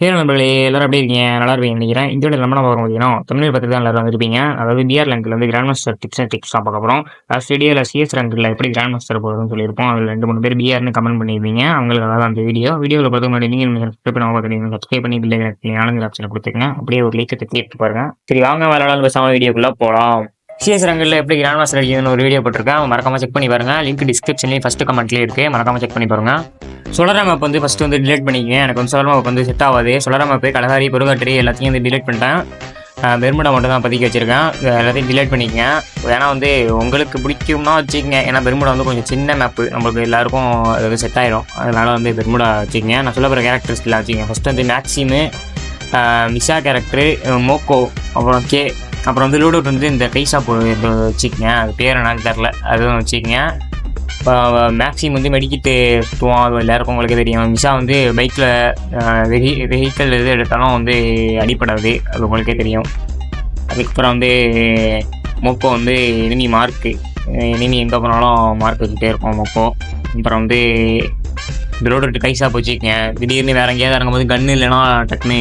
ஹே நண்பர்களே எல்லாரும் எப்படி இருக்கீங்க? நல்லா இருப்பீங்க நினைக்கிறேன். இந்தியோட நம்ம பார்க்க முடியும் தமிழ் பற்றி தான் எல்லாரும் வந்திருப்பீங்க அதாவது பிஆர் ரேங்கில் வந்து grand master tips and tips பார்க்க போகிறோம் லாஸ்ட் வீடியோவில் சிஎஸ் ரேங்கில் எப்படி கிராண்ட் மாஸ்டர் போகிறதுன்னு சொல்லியிருப்போம். அதில் ரெண்டு மூணு பேர் பிஆர்னு கமெண்ட் பண்ணியிருந்தீங்க அவங்களுக்கு அதாவது அந்த வீடியோ வீடியோவில் பார்த்து முன்னாடி நீங்கள் சப்ஸ்கிரைப் பண்ண சப்ஸ்கிரைப் பண்ணி பில்லை ஆளுங்க ஆப்ஷனை கொடுத்துருங்க அப்படியே ஒரு லீக்கத்தை தீர்த்து பாருங்க. சரி வாங்க விளையாடலாம் பேசாமல் வீடியோக்குள்ளே போகலாம் சிஎஸ் ரங்கில் எப்படி கிராண்ட் மாஸ்டர் அடிக்குதுன்னு ஒரு வீடியோ போட்டிருக்கேன். மறக்காம செக் பண்ணி பாருங்க. லிங்க் டிஸ்கிரிப்ஷன்லேயும் ஃபஸ்ட்டு கமெண்ட்லேயே இருக்குது மறக்காம செக் பண்ணி பாருங்க. சொலரா மேப் வந்து ஃபஸ்ட்டு வந்து டிலீட் பண்ணிக்கங்க. எனக்கு வந்து சொலரா மேப் வந்து செட் ஆகாது. சொலரா மேப்பு கலகாரி பெருகாட்டரி எல்லாத்தையும் வந்து டிலீட் பண்ணிட்டேன். பெருமுடா மட்டும் தான் பதிக்க வச்சிருக்கேன். எல்லாத்தையும் டிலீட் பண்ணிக்கங்க. ஏன்னா வந்து உங்களுக்கு பிடிக்கும்னா வச்சுக்கோங்க. ஏன்னா பெருமுடா வந்து கொஞ்சம் சின்ன மேப்பு நம்மளுக்கு எல்லாருக்கும் அது செட் ஆயிடும் அதனால வந்து பெருமுடா வச்சுக்கோங்க. நான் சொல்ல போகிற கேரக்டர்ஸ் எல்லாம் வச்சுக்கங்க. ஃபஸ்ட்டு வந்து மேக்ஸிமு மிஷா கேரக்டரு மோக்கோ அப்புறம் கே அப்புறம் வந்து லூடோட் வந்து இந்த கைசா போ வச்சுக்கோங்க. அது பேர் என்னன்னு தெரில அதுவும் வச்சுக்கோங்க. மேக்ஸிமம் வந்து மெடிக்கிட்டு சுற்றுவோம் அது எல்லாருக்கும் உங்களுக்கு தெரியும். மிஷா வந்து பைக்கில் வெஹி வெஹிக்கிள் எது எடுத்தாலும் வந்து அடிப்படாது அது உங்களுக்கே தெரியும். அதுக்கப்புறம் வந்து மொக்கோ வந்து எனிமி மார்க்கு எனிமி எங்கே போனாலும் மார்க் வச்சுட்டே இருக்கும் மொக்கோ. அப்புறம் வந்து ரோடு கைசா போச்சுக்கங்க திடீர்னு வேற எங்கேயாவது இறங்கும்போது கன்று இல்லைன்னா டக்குன்னு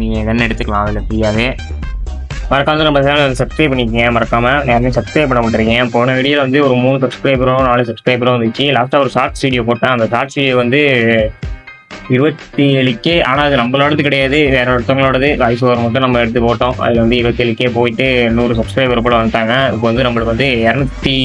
நீங்கள் கன் எடுத்துக்கலாம் அதில் ஃப்ரீயாகவே மறக்காம நம்ம சேனல் சப்ஸ்கிரைப் பண்ணிக்கங்க. மறக்காம யாருமே சப்ஸ்கிரைப் பண்ண மாட்டேங்க போன வீடியோவில் வந்து ஒரு மூணு சப்ஸ்கிரைபரும் நாலு சப்ஸ்கிரைபரும் வந்துச்சு. லாஸ்ட்டாக ஒரு ஷார்ட்ஸ் வீடியோ போட்டேன். அந்த ஷார்ட்ஸ் வீடியோ வந்து இருபத்தி ஏழுக்கே ஆனால் அது நம்மளோடது கிடையாது. வேற ஒருத்தவங்களோடது. வாய்ஸ் ஓவர் மட்டும் நம்ம எடுத்து போட்டோம். அதில் வந்து இருபத்தி ஏழுக்கே போயிட்டு நூறு சப்ஸ்கிரைபர் கூட வந்துட்டாங்க. இப்போ வந்து நம்மளுக்கு வந்து இரநூத்தி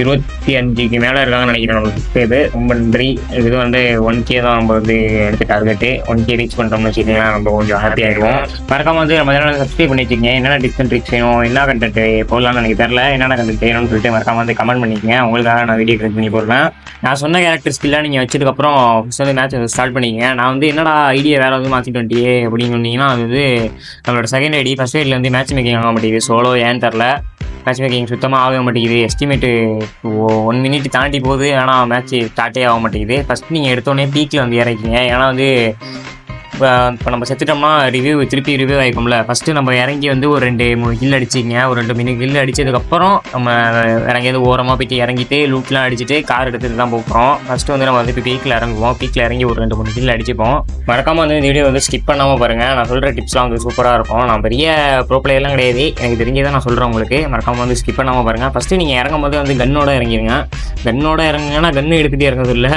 இருபத்தி அஞ்சுக்கு மேலே இருக்காங்கன்னு நினைக்கிறேன் நம்ம சப்ஸ்கிரைபர் ரொம்ப நன்றி. இது வந்து ஒன் கே தான் நம்ம வந்து எடுத்து டார்கெட்டு ஒன் கே ரீச் பண்ணுறோம்னு வச்சுக்கோங்களேன் நம்ம கொஞ்சம் ஹாப்பி ஆகிடுவோம் மறக்காம வந்து நம்ம சேனல் சப்ஸ்கிரைப் பண்ணி வச்சுக்கோங்க. என்னென்ன டிப்ஸ் அண்ட் ட்ரிக்ஸ் வேணும் என்ன கண்டென்ட் போடலாம்னு எனக்கு தெரில என்னென்ன கண்டென்ட் வேணும்னு சொல்லிட்டு மறக்காம வந்து கமெண்ட் பண்ணிக்கங்க. உங்களுக்காக நான் வீடியோ கிரியேட் பண்ணி போடுறேன். நான் சொன்ன கேரக்டர் ஸ்கில்லாக நீங்கள் வச்சதுக்கப்புறம் ஃபஸ்ட் வந்து மேட்ச் ஸ்டார்ட் பண்ணிக்கங்க. நான் வந்து என்னடா ஐடியா வேறு வந்து மாற்றிட்டு வண்டியே அப்படின்னு சொன்னீங்கன்னா அது வந்து நம்மளோட செகண்ட் ஐடி ஃபஸ்ட் ஐடியில் வந்து மேட்ச் மேக்கிங் ஆக மாட்டேங்குது. சோலோ ஏன்னு தெரில மேட்ச் மேக்கிங் சுத்தமாக ஆகவே மாட்டேங்குது எஸ்டிமேட்டு ஒன் மினிட் தாண்டி போகுது. ஆனால் மேட்ச் ஸ்டார்ட்டே ஆக மாட்டேங்குது. ஃபஸ்ட் நீங்கள் எடுத்தோடனே பீக்கில் வந்து இறக்கிங்க ஏன்னா வந்து இப்போ இப்போ நம்ம செத்துட்டோம்னா ரிவ்யூ திருப்பி ரிவ்யூ ஆகிக்கும்ல ஃபஸ்ட்டு நம்ம இறங்கி வந்து ஒரு ரெண்டு மூணு கில் அடிச்சிங்க. ஒரு ரெண்டு மூணு கில் அடித்ததுக்கப்புறம் நம்ம இறங்கியது ஓரமாக போயிட்டு இறங்கிட்டு லூட்லாம் அடிச்சுட்டு கார் எடுத்துட்டு தான் போகிறோம் ஃபஸ்ட்டு வந்து நம்ம வந்து இப்போ பீக்கில் இறங்குவோம். பீக்கில் இறங்கி ஒரு ரெண்டு மூணு கில் அடிச்சுப்போம். மறக்காமல் வந்து இந்த வீடியோ வந்து ஸ்கிப் பண்ணாமல் பாருங்கள் நான் சொல்கிற டிப்ஸ்லாம் வந்து சூப்பராக இருக்கும். நான் பெரிய ப்ரோ பிளேயர்லாம் கிடையாது. எனக்கு தெரிஞ்சதான் நான் சொல்கிறேன் உங்களுக்கு. மறக்காமல் வந்து ஸ்கிப் பண்ணாமல் பாருங்கள் ஃபஸ்ட்டு நீங்கள் இறங்கும் போது வந்து கன்னோட இறங்கிடுங்க கன்னோட இறங்குங்கன்னா கன்று எடுத்துகிட்டே இறங்குறது இல்லை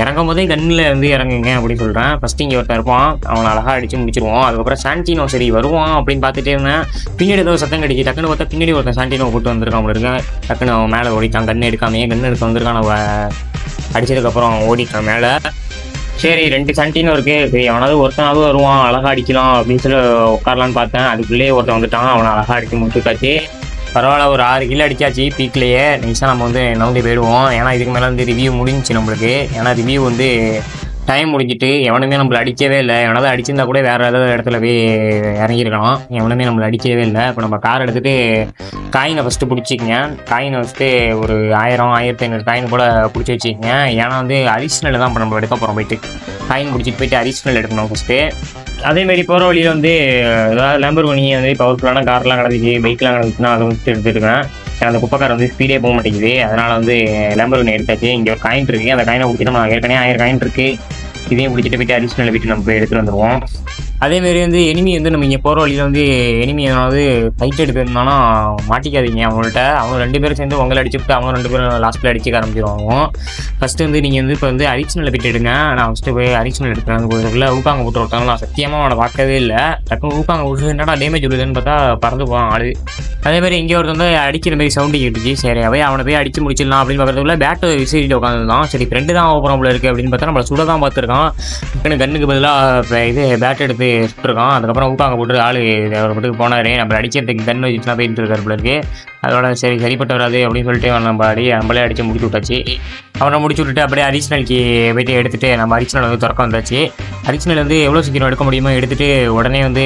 இறங்கும் போதே கண்ணில் வந்து இறங்குங்க அப்படின்னு சொல்கிறேன் ஃபஸ்ட்டு இங்கே ஒருத்தன் இருப்பான். அவனை அழகாக அடித்து முடிச்சிருவோம் அதுக்கப்புறம் சாண்டினோ சரி வருவான் அப்படின்னு பார்த்துட்டே இருந்தேன். பின்னாடி ஏதோ சத்தம் கடிச்சு டக்குன்னு பார்த்தா பின்னாடி ஒருத்தன் சாண்டினோ கூட்டு வந்திருக்கான் அவன் இருக்கேன் டக்குன்னு அவன் மேலே ஓடிட்டான். கன்று எடுக்காமே கண்ணு எடுக்க வந்திருக்கான்? அவன் அடித்ததுக்கப்புறம் அவன் ஓடிட்டான் மேலே. சரி ரெண்டு சாண்டினோ இருக்குது சரி அவனாவது ஒருத்தனாவது வருவான். அழகா அடிக்கலாம் அப்படின்னு சொல்லி உட்காரலான்னு பார்த்தேன். அதுக்குள்ளேயே ஒருத்தன் வந்துட்டான். அவனை அழகாக அடித்து முடிச்சுக்காச்சு பரவாயில்ல ஒரு ஆறு கிலோ அடிச்சாச்சு பீக்லேயே. நெக்ஸ்ட்டாக நம்ம வந்து நவுந்து போயிடுவோம். ஏன்னா இதுக்கு மேலே வந்து ரிவ்யூ முடிஞ்சுச்சு நம்மளுக்கு. ஏன்னா ரிவ்யூ வந்து டைம் முடிஞ்சிட்டு எவனுமே நம்மளை அடிக்கவே இல்லை. எவனாவது அடிச்சிருந்தா கூட வேறு ஏதாவது இடத்துல போய் இறங்கியிருக்கலாம். எவனுமே நம்மளை அடிக்கவே இல்லை. இப்போ நம்ம கார் எடுத்துகிட்டு காயினை ஃபஸ்ட்டு பிடிச்சிக்கங்க. காயினை ஃபஸ்ட்டு ஒரு ஆயிரம் ஆயிரத்தி ஐநூறு காயின் கூட பிடிச்சி வச்சுக்கோங்க. ஏன்னா வந்து அடிஷ்னல் தான் இப்போ நம்ம எடுக்க போகிறோம் போயிட்டு. காயின் பிடிச்சிட்டு போயிட்டு அடிஷ்னல் எடுக்கணும் ஃபஸ்ட்டு அதேமாரி போகிற வழியில் வந்து ஏதாவது லேம்பர் பண்ணி வந்து பவர்ஃபுல்லான கார்லாம் கிடந்துச்சு பைக்லாம் கிடந்துச்சுன்னா அதை வந்து எடுத்துருக்கேன் அந்த குப்பைக்கார வந்து ஸ்பீடே போக மாட்டேங்குது. அதனால் வந்து லேம்பர் ஒன்று எடுத்தாச்சு. இங்கே ஒரு காயின் இருக்குது அந்த காயினை பிடிச்சிட்டு நம்ம ஏற்கனவே ஆயிரம் காயின் இருக்குது இதையும் பிடிச்சிட்டு போயிட்டு அடிஷ்னல் வீட்டு நம்ம போய் எடுத்துகிட்டு வந்துடுவோம் அதேமாரி வந்து எனிமி வந்து நம்ம இங்கே போகிற வழியில் வந்து எனிமி எதாவது ஃபைட் எடுத்துருந்தாலும் மாட்டிக்காதீங்க அவங்கள்ட்ட. அவங்க ரெண்டு பேரும் சேர்ந்து உங்களை அடிச்சுட்டு அவங்க ரெண்டு பேரும் லாஸ்ட்டில் அடிச்சுக்க ஆரம்பிச்சிருவாங்க. ஃபஸ்ட்டு வந்து நீங்கள் வந்து இப்போ வந்து அடிஷ்னல் விட்டு எடுங்க. நான் ஃபஸ்ட்டு போய் அடிஷ்னல் எடுக்கிறேன் போகிறதுக்குள்ள ஊப்பாங்க போட்டு ஒருத்தவங்க நான் சத்தியமாக அவனை பார்க்கவே இல்லை. டக்குனு ஊப்பாங்க விட்டு என்னடா டேமேஜ் விடுதுன்னு பார்த்தா பறந்து போவான் ஆளு. அதே மாதிரி இங்கே ஒருத்தர் வந்து அடிக்கிற மாதிரி சவுண்டு கேட்டுச்சு. சரி அவை அவனை போய் அடிச்சு முடிச்சிடலாம் அப்படின்னு பார்க்குறதுக்குள்ள பேட்டை விசிறிட்டு உட்காந்துருந்தான் சரி ஃப்ரெண்டு தான் ஓப்பன் போல இருக்குது அப்படின்னு பார்த்தா நம்மளை சுட தான் பார்த்துருக்கான். டக்குனு கண்ணுக்கு பதிலாக இது பேட் எடுத்து சுட்டுருக்கான். அதுக்கப்புறம் ஊப்பாங்க போட்டு ஆள் அவர் மட்டும் போனார். நம்ம அடிக்கிறதுக்கு கன் தான் போயிட்டு இருக்காரு போல இருக்கு. அதோட சரி சரிப்பட்டு வராது அப்படின்னு சொல்லிட்டு நம்ம அடி நம்மளே அடிச்சு முடிச்சு விட்டாச்சு. அவனை முடிச்சு விட்டுட்டு அப்படியே அடிஷ்னலுக்கு போயிட்டு எடுத்துகிட்டு நம்ம அடிஷ்னல் வந்து திறக்க வந்தாச்சு. அடிஷ்னல் வந்து எவ்வளோ சீக்கிரம் எடுக்க முடியுமோ எடுத்துட்டு உடனே வந்து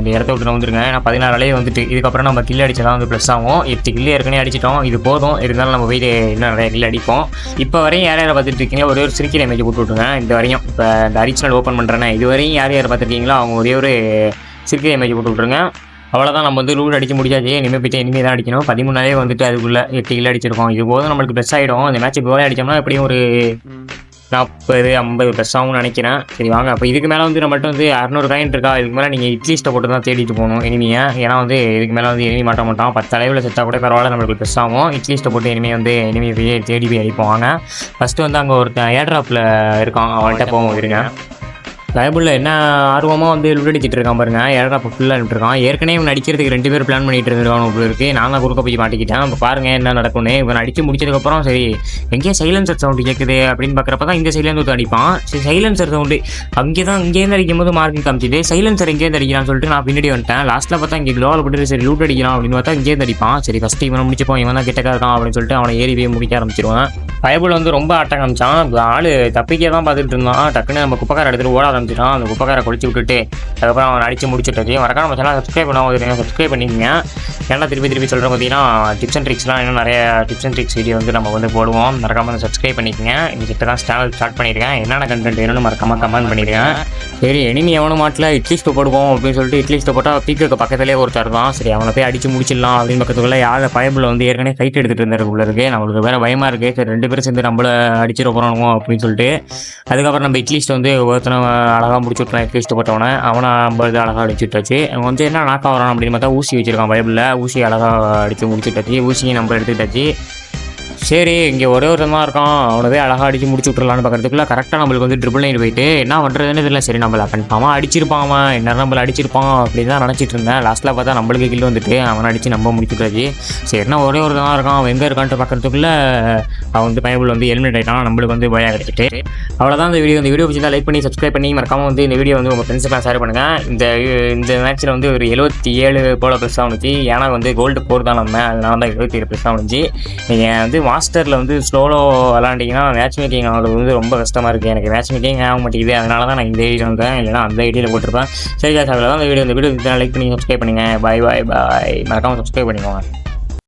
இந்த இடத்த விட்டு வந்துருங்க. நான் பதினாறு அலையே வந்துட்டு. இதுக்கப்புறம் நம்ம கில் அடிச்சதான் வந்து ப்ளஸ் ஆகும். எட்டு கில்லு ஏற்கனவே அடிச்சிட்டோம். இது போதும். இருந்தாலும் நம்ம போயிட்டு இன்னும் நிறைய கில் அடிப்போம். இப்போ வரையும் யார் யாரை பார்த்துட்டு இருக்கீங்க? ஒரே ஒரு சிரிக்கிற இமேஜ் போட்டு விட்டுருங்க. இந்த வரையும் இப்போ இந்த அடிஷ்னல் ஓப்பன் பண்ணுறேன்னா இது வரையும் யார் யார் பார்த்துருக்கீங்களோ அவங்க ஒரே ஒரு சிரிக்கிற இமேஜ் போட்டு விட்ருங்க அவ்வளோதான் நம்ம வந்து ரூல் அடிச்சு முடிச்சாச்சு. இனிமேல் போயிட்டு இனிமேல் தான் அடிக்கணும். பதிமூணாலே வந்துட்டு அதுக்குள்ளே எட்டு கிலோ அடிச்சிருக்கோம். இது போதும் நம்மளுக்கு ப்ளஸ் ஆகிடும் இந்த மேட்ச் கோலே அடிச்சோம்னா எப்படியும் ஒரு நாற்பது ஐம்பது ப்ளஸ் ஆகும்னு நினைக்கிறேன். சரி வாங்க. அப்போ இதுக்கு மேலே வந்து நம்மள்ட்ட வந்து அறநூறு காயின் இருக்கா? இதுக்கு மேலே நீங்கள் இட்லிஸ்ட்டை போட்டு தான் தேடிட்டு போகணும். இனிமையை ஏன்னா வந்து இதுக்கு மேலே வந்து இனிமே மாட்ட மாட்டோம். பத்து அளவில் செத்தா கூட பரவாயில்ல நம்மளுக்கு ப்ளஸ் ஆகும். இட்லிஸ்ட்டை போட்டு இனிமேல் வந்து இனிமே போய் தேடி போய் அடிப்போம். வாங்க. ஃபஸ்ட்டு வந்து அங்கே ஒருத்தன் ஏர்ட்ராப்பில் இருக்கான். அவன்கிட்ட போவோம் இருங்க. லைபிளில் என்ன ஆர்வமாக வந்து லுட் அடிச்சிட்டு இருக்கான் பாருங்க. இப்போ ஃபுல்லாக இருக்கான் ஏற்கனவே இவன் அடிக்கிறதுக்கு ரெண்டு பேர் பிளான் பண்ணிட்டு இருக்கான் உங்களுக்கு இருக்கு. நான் தான் குறுக்க போய் மாட்டிக்கிட்டேன். இப்போ பாருங்க என்ன நடக்கும்னு. இவன் அடிச்சு முடிச்சதுக்கப்புறம் சரி எங்கேயே சைலன்சர் சவுண்டு கேட்குது அப்படின்னு பார்க்குறப்ப தான் இந்த சைலன்ஸ் ஒருத்தர் அடிப்பான். சரி சைலன்சர் சவுண்டு அங்கே தான் இங்கேருந்து அடிக்கும் போது மார்க்கிங் காமிச்சிது. சைலன்சர் எங்கேருந்து அடிக்கிறான்னு சொல்லிட்டு நான் பின்னாடி வந்துட்டேன். லாஸ்ட்டில் பார்த்தா இங்கே க்ளோவில் போட்டு சரி லூட் அடிக்கலாம் அப்படின்னு பார்த்தா இங்கேருந்து அடிப்பான். சரி ஃபஸ்ட்டு இவனை முடிச்சுப்போம். இவன் தான் கிட்டக்கா இருக்கான் அப்படின்னு சொல்லிட்டு அவனை ஏறி போய் முடிக்க ஆரம்பிச்சிருவான். பயபுல் வந்து ரொம்ப ஆட்டம் காமிச்சான் ஆள் தப்பிக்க தான் பார்த்துட்டு இருந்தான். டக்குன்னு நம்ம குப்பைக்கார எடுத்துட்டு ஓட ஆரம்பிச்சிட்டான். அந்த குப்பக்கார குளிச்சு விட்டுட்டு அதுக்கப்புறம் அவன் அடிச்சு முடிச்சிட்டு மறக்காம நம்ம சேனல் சப்ஸ்கிரைப் பண்ணாமல் சப்ஸ்கிரைப் பண்ணிக்கங்க. ஏன்னா திருப்பி திருப்பி சொல்கிறேன் பார்த்தீங்கன்னா டிப்ஸ் அண்ட் ட்ரிக்ஸ்லாம் இன்னும் நிறைய டிப்ஸ் அண்ட் ட்ரிக்ஸ் வீடியோ வந்து நம்ம வந்து போடுவோம். மறக்காம வந்து சப்ஸ்கிரைப் பண்ணிக்கங்க. இந்த இப்போ தான் சேனல் ஸ்டார்ட் பண்ணியிருக்கேன். என்னென்ன கண்டென்ட் வேணும்னு மறக்காம கமெண்ட் பண்ணியிருக்கேன் சரி எனிமி எவனும் மாட்டில் இட்லி ஸ்டோ போடுவோம் அப்படின்னு சொல்லிட்டு இட்லி ஸ்டோ போட்டால் பீக்கருக்கு பக்கத்துலேயே ஒருத்தர் தான். சரி அவனை போய் அடிச்சு முடிச்சிடலாம் அப்படின்னு பக்கத்துக்குள்ள யார் பயபில் வந்து ஏற்கனவே ஃபைட் எடுத்துகிட்டு இருந்தாரு உள்ள இருக்கு. நம்மளுக்கு வேறு பயமாக இருக்குது சரி ரெண்டு பேரும் சேர்ந்து நம்மள அடிச்சிட போகிறோம் அப்படின்னு சொல்லிட்டு அதுக்கப்புறம் நம்ம இட்லிஸ்ட் வந்து ஒருத்தனை அழகாக முடிச்சு விட்றான் இட்லிஸ்ட் போட்டவனை. அவனை நம்ம இது அழகாக அடிச்சு விட்டாச்சு. அவன் வந்து என்ன நாக்காக வரான் அப்படின்னு பார்த்தா ஊசி வச்சிருக்கான் பைபிளில். ஊசி அழகாக அடித்து முடிச்சுட்டாச்சு ஊசியை நம்ம எடுத்துக்கிட்டாச்சு. சரி இங்கே ஒரே ஒரு தான் இருக்கான். அவனை அழகாக அடிச்சு முடிச்சு விட்றலான்னு பார்க்கறதுக்குள்ள கரெக்டாக நம்மளுக்கு வந்து ட்ரிபிள் நைன் போயிட்டு என்ன பண்ணுறதுன்னு தெரியல. சரி நம்மளை கன்ஃபார்மாக அடிச்சிருப்பான் அவன். என்ன நம்மளை அடிச்சிருப்பான் அப்படின்னு தான் நினச்சிட்டு இருந்தேன். லாஸ்ட்டில் பார்த்தா நம்மளுக்கு கில் வந்துட்டு அவனை அடித்து நம்ம முடிச்சுட்டாச்சு சரி என்ன ஒரே ஒரு தான் இருக்கான். அவன் எங்கே இருக்கான்ட்டு பார்க்கறதுக்குள்ள அவன் வந்து பயபுள் வந்து எலிமினேட் ஆகிட்டான் நம்மளுக்கு வந்து பயம் கிடைச்சிட்டு. அவ்வளோதான் இந்த வீடியோ இந்த வீடியோ பிடிச்சா லைக் பண்ணி சப்ஸ்கிரைப் பண்ணி மறக்காமல் வந்து இந்த வீடியோ வந்து உங்கள் ஃப்ரெண்ட்ஸுக்கெலாம் ஷேர் பண்ணுங்கள் இந்த இந்த மேட்ச்சில் வந்து ஒரு எழுபத்தி ஏழு போல ப்ளஸ் ஆகுனுச்சு ஏன்னா வந்து கோல்டு போர் தான் நம்ம அதனால தான் எழுபத்தி ஏழு ப்ளஸ் ஆகுனுச்சு நீங்கள் வந்து மாஸ்டரில் வந்து ஸ்லோலோ விளாண்டிங்கன்னா மேட்ச் மேக்கிங் ஆகிறது வந்து ரொம்ப கஷ்டமாக இருக்குது எனக்கு மேட்ச் மேக்கிங் ஆக மாட்டேங்குது. அதனால தான் நான் இந்த ஐடியா வந்தேன் இல்லைனா அந்த ஐடியில் போட்டிருப்பேன். சரி சார் தான் இந்த வீடியோ இந்த வீடியோ லைக் பண்ணி சப்ஸ்கிரைப் பண்ணுங்கள் பாய் பாய் பாய் மறக்காமல் சப்ஸ்கிரைப் பண்ணிக்கோங்க.